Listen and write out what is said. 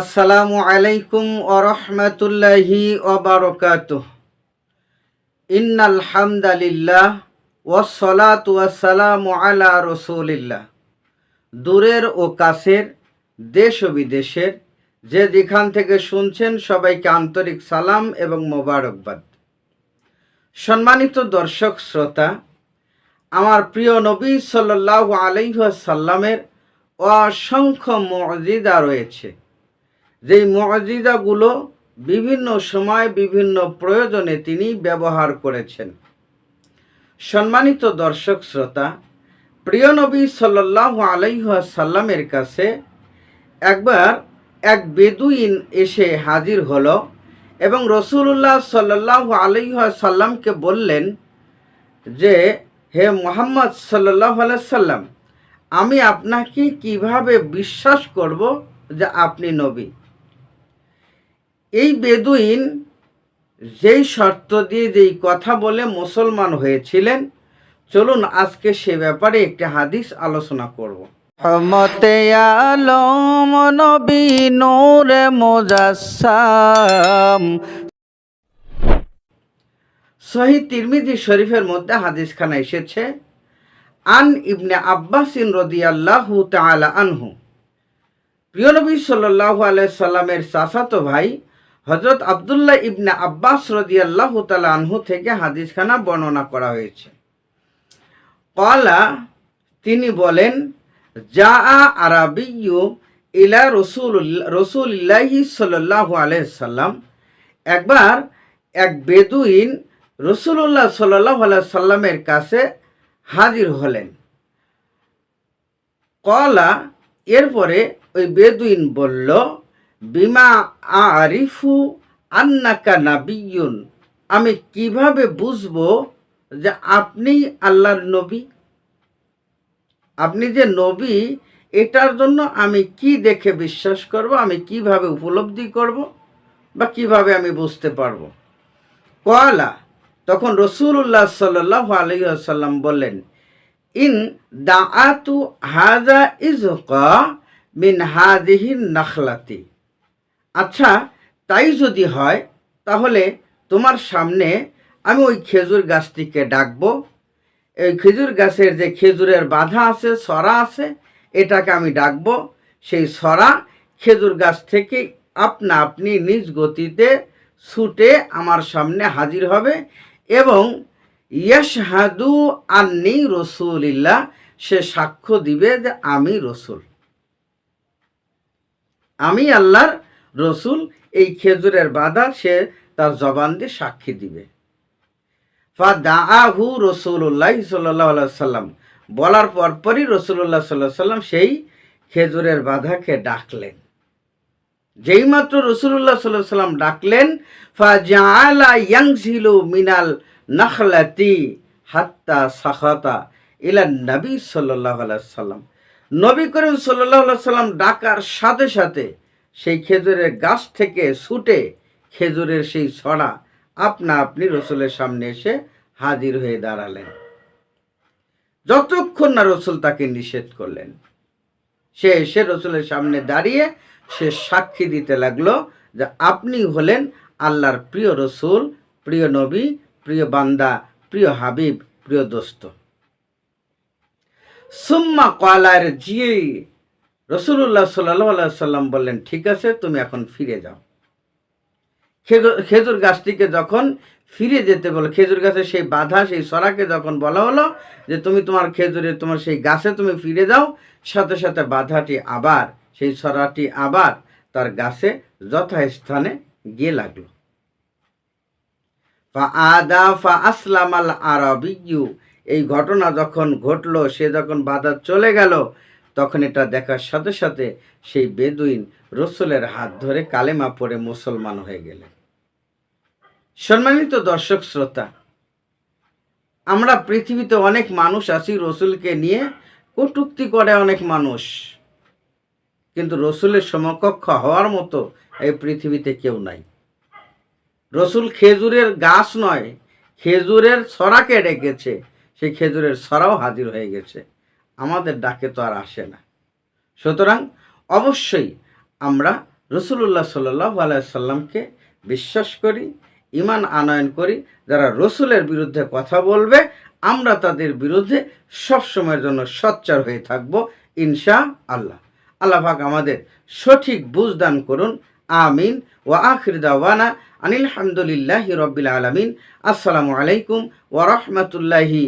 আসসালামু আলাইকুম ওরহমতুল্লাহি ওবরকাত ইন্নাল হামদালিল্লাহ ওয়াসসালাতু ওয়াসসালামু আলা রসুলিল্লাহ। দূরের ও কাছের, দেশ ও বিদেশের, যে যেখান থেকে শুনছেন সবাইকে আন্তরিক সালাম এবং মোবারকবাদ। সম্মানিত দর্শক, শ্রোতা, আমার প্রিয় নবী সাল্লাহ আলাইসাল্লামের অসংখ্য মজিদা রয়েছে। যেই মজিদাগুলো বিভিন্ন সময় বিভিন্ন প্রয়োজনে তিনি ব্যবহার করেছেন। সম্মানিত দর্শক, শ্রোতা, প্রিয় নবী সাল্লাহ আলাইসাল্লামের কাছে একবার এক বেদুইন এসে হাজির হল এবং রসুল্লাহ সাল্লাহ আলাইসাল্লামকে বললেন যে, হে মোহাম্মদ সাল্লাহ সাল্লাম আমি আপনাকে কীভাবে বিশ্বাস করব যে আপনি নবী? এই বেদুইন যেই শর্ত দিয়ে যেই কথা বলে মুসলমান হয়েছিলেন চলুন আজকে সে ব্যাপারে একটি হাদিস আলোচনা করব। রহমতে আলম নবী নূরে মোজাসাম সহি তিরমিজি শরীফের মধ্যে হাদিসখানা এসেছে আন ইবনে আব্বাসিন রদিয়াল্লাহু তাআলা আনহু। প্রিয় নবী সাল্লাল্লাহু আলাইহি সাল্লামের চাচাতো ভাই হজরত আবদুল্লাহ ইবনে আব্বাস রদিয়াল্লাহু আনহু থেকে হাদিসখানা বর্ণনা করা হয়েছে। কলা তিনি বলেন যা আরাবিয়ু ইলা রসুল, রসুলিল্লাহি সাল্লাল্লাহু আলাইহি সাল্লাম। একবার এক বেদুইন রসুল্লাহ সাল্লাহ সাল্লামের কাছে হাজির হলেন। কলা এরপরে ওই বেদুইন বলল বিমা আরিফু আন্নাকা নাবিয়ুন। আমি কীভাবে বুঝব যে আপনি আল্লাহর নবী? আপনি যে নবী, এটার জন্য আমি কি দেখে বিশ্বাস করব? আমি কীভাবে উপলব্ধি করব? বা কীভাবে আমি বুঝতে পারব? কলা তখন রসুল্লাহ সাল্লাহ আলহিহাসাল্লাম বললেন, ইন দা দাআতু হাজা ইজকা মিন হাদিহিন নাখলাতি। আচ্ছা তাই যদি হয়, তাহলে তোমার সামনে আমি ওই খেজুর গাছটিকে ডাকবো। এই খেজুর গাছের যে খেজুরের বাধা আছে, সরা আছে, এটাকে আমি ডাকবো। সেই সরা খেজুর গাছ থেকে আপনা আপনি নিজ গতিতে ছুটে আমার সামনে হাজির হবে এবং ইয়াশহাদু আন্নি রসুলিল্লাহ, সে সাক্ষ্য দিবে যে আমি রসুল। আমি আল্লাহর রসুল এই খেজুরের বাধা সে তার জবান দিয়ে সাক্ষী দিবে। ফা দাহু রসুল্লাহ সাল্লাহ সাল্লাম বলার পরপরই রসুল্লাহ সাল্লাহ সাল্লাম সেই খেজুরের বাধাকে ডাকলেন। যেই মাত্র রসুল্লাহ সাল্লাহ সাল্লাম ডাকলেন ফা ইয়াংজিলু মিনাল নাখলাতি হাত্তা সাখাতা ইলা নবী সাল্লাহ সাল্লাম নবী করিম সাল্লাহ সাল্লাম ডাকার সাথে সাথে সেই খেজুরের গাছ থেকে ছুটে খেজুরের সেই ছড়া আপনা আপনি রসুলের সামনে এসে হাজির হয়ে দাঁড়ালেন। যতক্ষণ না রসুল তাকে নিষেধ করলেন, সে এসে রসুলের সামনে দাঁড়িয়ে সে সাক্ষী দিতে লাগল যে আপনি হলেন আল্লাহর প্রিয় রসুল, প্রিয় নবী, প্রিয় বান্দা, প্রিয় হাবিব, প্রিয় দোস্ত। সুম্মা কলার জিয়ে রসুল্লাহ সাল্লাহ সাল্লাম বললেন, ঠিক আছে, তুমি এখন ফিরে যাও। খেজুর গাছটিকে যখন ফিরে যেতে বলো, খেজুর গাছের সেই বাধা, সেই সরাকে যখন বলা হলো যে, তুমি তোমার খেজুরে, তোমার সেই গাছে তুমি ফিরে যাও, সাথে সাথে বাধাটি আবার, সেই সরাটি আবার তার গাছে যথাস্থানে গিয়ে লাগল। ফা আদা ফা আসলাম আল আরবিউ এই ঘটনা যখন ঘটলো, সে যখন বাধা চলে গেল তখন এটা দেখার সাথে সাথে সেই বেদুইন রসুলের হাত ধরে কালেমা পড়ে মুসলমান হয়ে গেলেন। সম্মানিত দর্শক শ্রোতা, আমরা পৃথিবীতে অনেক মানুষ আছি রসুলকে নিয়ে, কটুক্তি করে অনেক মানুষ। কিন্তু রসুলের সমকক্ষ হওয়ার মতো এই পৃথিবীতে কেউ নাই। রসুল খেজুরের গাছ নয়, খেজুরের ছড়াকে ডেকেছে, সেই খেজুরের ছড়াও হাজির হয়ে গেছে। আমাদের ডাকে তো আর আসে না। সুতরাং অবশ্যই আমরা রসুল্লাহ সাল্লাহ আলাইসাল্লামকে বিশ্বাস করি ইমান আনয়ন করি, যারা রসুলের বিরুদ্ধে কথা বলবে, আমরা তাদের বিরুদ্ধে সবসময়ের জন্য সচ্চার হয়ে থাকব ইনশা আল্লাহ আল্লাহ পাক আমাদের সঠিক বুঝদান করুন। আমিন। ওয়া আখির দাওয়ানা আনিল হামদুলিল্লাহি রব্বিল আলামিন। আসসালামু আলাইকুম ওয়া রাহমাতুল্লাহি